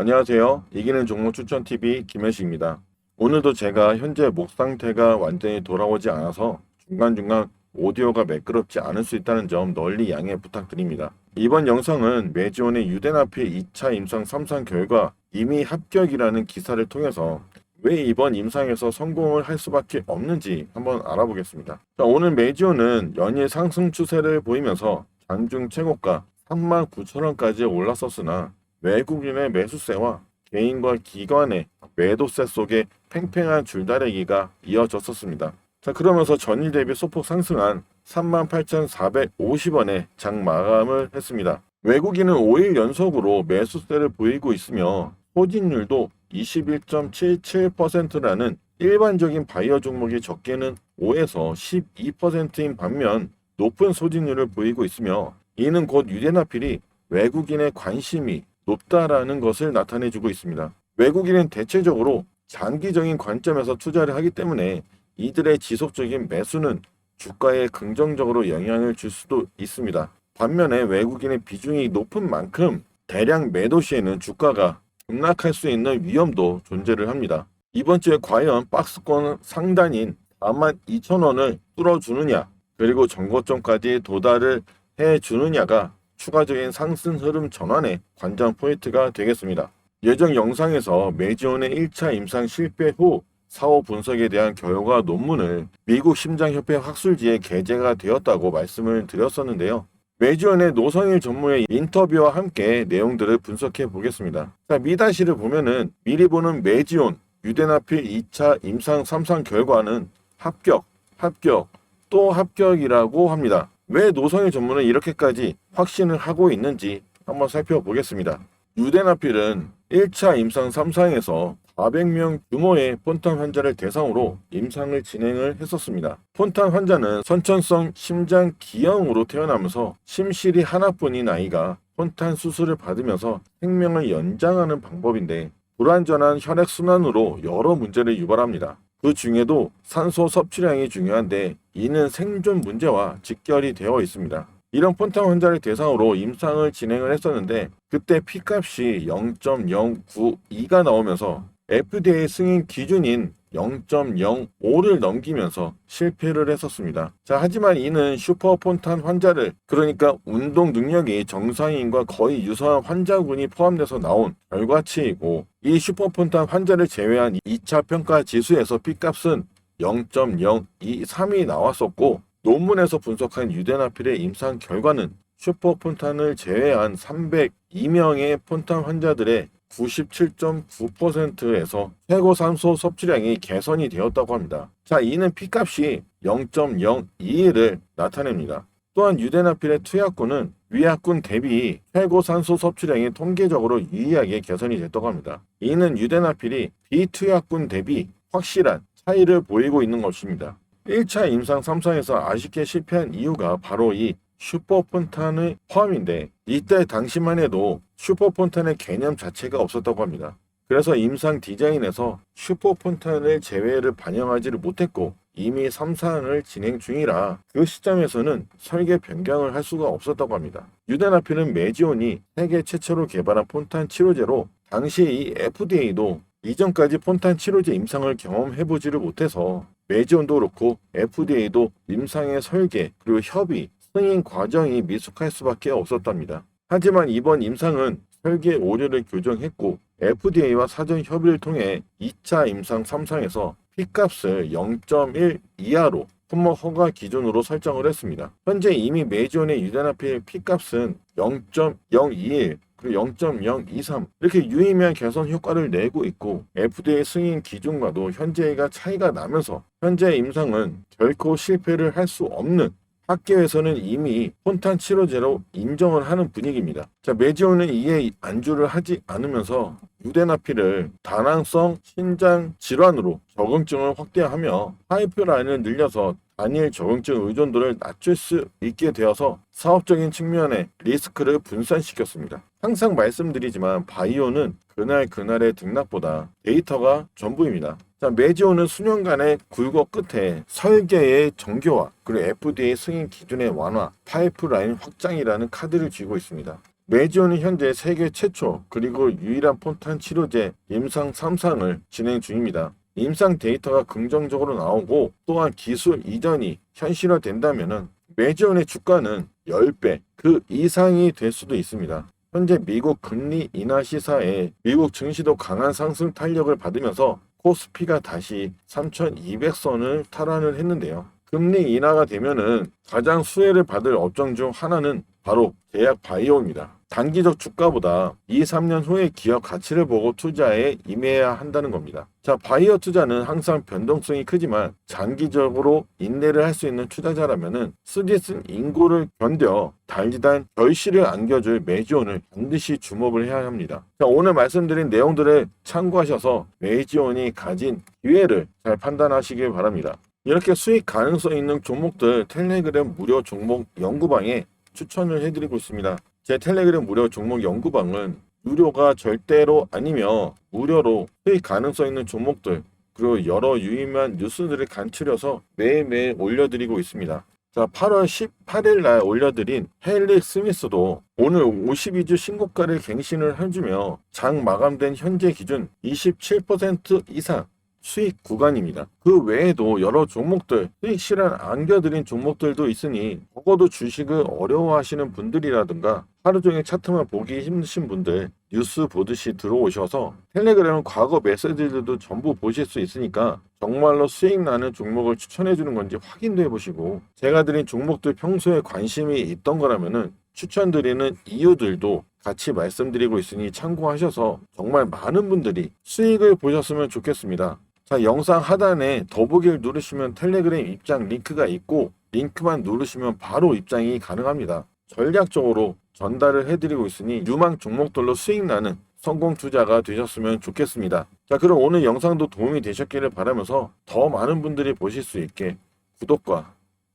안녕하세요. 이기는 종목 추천TV 김현식입니다. 오늘도 제가 현재 목 상태가 완전히 돌아오지 않아서 중간중간 오디오가 매끄럽지 않을 수 있다는 점 널리 양해 부탁드립니다. 이번 영상은 메지온의 유대나피 2차 임상 3상 결과 이미 합격이라는 기사를 통해서 왜 이번 임상에서 성공을 할 수밖에 없는지 한번 알아보겠습니다. 자, 오늘 메지온은 연일 상승 추세를 보이면서 장중 최고가 39,000원까지 올랐었으나 외국인의 매수세와 개인과 기관의 매도세 속에 팽팽한 줄다리기가 이어졌었습니다. 자, 그러면서 전일 대비 소폭 상승한 38,450원에 장 마감을 했습니다. 외국인은 5일 연속으로 매수세를 보이고 있으며 소진율도 21.77%라는 일반적인 바이오 종목이 적게는 5에서 12%인 반면 높은 소진율을 보이고 있으며 이는 곧 유대나필이 외국인의 관심이 높다라는 것을 나타내주고 있습니다. 외국인은 대체적으로 장기적인 관점에서 투자를 하기 때문에 이들의 지속적인 매수는 주가에 긍정적으로 영향을 줄 수도 있습니다. 반면에 외국인의 비중이 높은 만큼 대량 매도 시에는 주가가 급락할 수 있는 위험도 존재를 합니다. 이번 주에 과연 박스권 상단인 42,000원을 뚫어주느냐 그리고 정고점까지 도달을 해주느냐가 추가적인 상승 흐름 전환의 관전 포인트가 되겠습니다. 예정 영상에서 메지온의 1차 임상 실패 후 사후 분석에 대한 결과 논문을 미국 심장협회 학술지에 게재가 되었다고 말씀을 드렸었는데요. 메지온의 노성일 전무의 인터뷰와 함께 내용들을 분석해 보겠습니다. 자, 미다시를 보면은 미리 보는 메지온 유대나필 2차 임상 3상 결과는 합격, 합격, 또 합격이라고 합니다. 왜 노성일 전문은 이렇게까지 확신을 하고 있는지 한번 살펴보겠습니다. 유대나필은 1차 임상 3상에서 400명 규모의 폰탄 환자를 대상으로 임상을 진행을 했었습니다. 폰탄 환자는 선천성 심장 기형으로 태어나면서 심실이 하나뿐인 아이가 폰탄 수술을 받으면서 생명을 연장하는 방법인데 불완전한 혈액 순환으로 여러 문제를 유발합니다. 그 중에도 산소 섭취량이 중요한데 이는 생존 문제와 직결이 되어 있습니다. 이런 폰탄 환자를 대상으로 임상을 진행을 했었는데 그때 P값이 0.092가 나오면서 FDA 승인 기준인 0.05를 넘기면서 실패를 했었습니다. 자, 하지만 이는 슈퍼폰탄 환자를 그러니까 운동 능력이 정상인과 거의 유사한 환자군이 포함돼서 나온 결과치이고 이 슈퍼폰탄 환자를 제외한 2차 평가 지수에서 P값은 0.023이 나왔었고 논문에서 분석한 유대나필의 임상 결과는 슈퍼폰탄을 제외한 302명의 폰탄 환자들의 97.9%에서 최고 산소 섭취량이 개선이 되었다고 합니다. 자, 이는 P값이 0.021을 나타냅니다. 또한 유대나필의 투약군은 위약군 대비 최고 산소 섭취량이 통계적으로 유의하게 개선이 됐다고 합니다. 이는 유대나필이 비투약군 대비 확실한 차이를 보이고 있는 것입니다. 1차 임상 3상에서 아쉽게 실패한 이유가 바로 이 슈퍼폰탄의 포함인데 이때 당시만 해도 슈퍼폰탄의 개념 자체가 없었다고 합니다. 그래서 임상 디자인에서 슈퍼폰탄을 제외를 반영하지를 못했고 이미 3상을 진행 중이라 그 시점에서는 설계 변경을 할 수가 없었다고 합니다. 유대나필은 메지온이 세계 최초로 개발한 폰탄 치료제로 당시 이 FDA도 이전까지 폰탄 치료제 임상을 경험해보지를 못해서 메지온도 그렇고 FDA도 임상의 설계 그리고 협의 승인 과정이 미숙할 수밖에 없었답니다. 하지만 이번 임상은 설계 오류를 교정했고 FDA와 사전 협의를 통해 2차 임상 3상에서 P값을 0.1 이하로 품목 허가 기준으로 설정을 했습니다. 현재 이미 메지온의 유대나필 P값은 0.021 그리고 0.023 이렇게 유의미한 개선 효과를 내고 있고 FDA 승인 기준과도 현재가 차이가 나면서 현재 임상은 결코 실패를 할 수 없는 학계에서는 이미 폰탄 치료제로 인정을 하는 분위기입니다. 자, 메지온은 이에 안주를 하지 않으면서 유대나피를 다낭성 신장 질환으로 적응증을 확대하며 파이프라인을 늘려서 단일 적응증 의존도를 낮출 수 있게 되어서 사업적인 측면의 리스크를 분산시켰습니다. 항상 말씀드리지만 바이오는 그날 그날의 등락보다 데이터가 전부입니다. 자, 메지오는 수년간의 굴곡 끝에 설계의 정교화, 그리고 FDA 승인 기준의 완화, 파이프라인 확장이라는 카드를 쥐고 있습니다. 메지온이 현재 세계 최초 그리고 유일한 폰탄 치료제 임상 3상을 진행 중입니다. 임상 데이터가 긍정적으로 나오고 또한 기술 이전이 현실화된다면 메지온의 주가는 10배 그 이상이 될 수도 있습니다. 현재 미국 금리 인하 시사에 미국 증시도 강한 상승 탄력을 받으면서 코스피가 다시 3,200선을 탈환을 했는데요. 금리 인하가 되면은 가장 수혜를 받을 업종 중 하나는 바로 제약 바이오입니다. 단기적 주가보다 2, 3년 후의 기업 가치를 보고 투자에 임해야 한다는 겁니다. 자, 바이오 투자는 항상 변동성이 크지만 장기적으로 인내를 할 수 있는 투자자라면은 쓰디쓴 인고를 견뎌 달리단 결실을 안겨줄 메이지온을 반드시 주목을 해야 합니다. 자, 오늘 말씀드린 내용들을 참고하셔서 메이지온이 가진 기회를 잘 판단하시길 바랍니다. 이렇게 수익 가능성 있는 종목들 텔레그램 무료 종목 연구방에 추천을 해드리고 있습니다. 제 텔레그램 무료 종목 연구방은 유료가 절대로 아니며 무료로 수익 가능성 있는 종목들 그리고 여러 유의미한 뉴스들을 간추려서 매일매일 올려드리고 있습니다. 자, 8월 18일 날 올려드린 헤일리 스미스도 오늘 52주 신고가를 갱신을 해주며 장 마감된 현재 기준 27% 이상 수익 구간입니다. 그 외에도 여러 종목들, 수익 실현 안겨드린 종목들도 있으니 적어도 주식을 어려워하시는 분들이라든가 하루 종일 차트만 보기 힘드신 분들 뉴스 보듯이 들어오셔서 텔레그램은 과거 메시지들도 전부 보실 수 있으니까 정말로 수익 나는 종목을 추천해 주는 건지 확인도 해보시고 제가 드린 종목들 평소에 관심이 있던 거라면은 추천드리는 이유들도 같이 말씀드리고 있으니 참고하셔서 정말 많은 분들이 수익을 보셨으면 좋겠습니다. 자, 영상 하단에 더보기를 누르시면 텔레그램 입장 링크가 있고 링크만 누르시면 바로 입장이 가능합니다. 전략적으로 전달을 해드리고 있으니 유망 종목들로 수익 나는 성공 투자가 되셨으면 좋겠습니다. 자, 그럼 오늘 영상도 도움이 되셨기를 바라면서 더 많은 분들이 보실 수 있게 구독과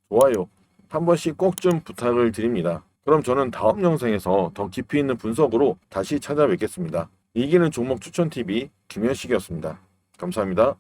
좋아요 한 번씩 꼭 좀 부탁을 드립니다. 그럼 저는 다음 영상에서 더 깊이 있는 분석으로 다시 찾아뵙겠습니다. 이기는 종목 추천TV 김현식이었습니다. 감사합니다.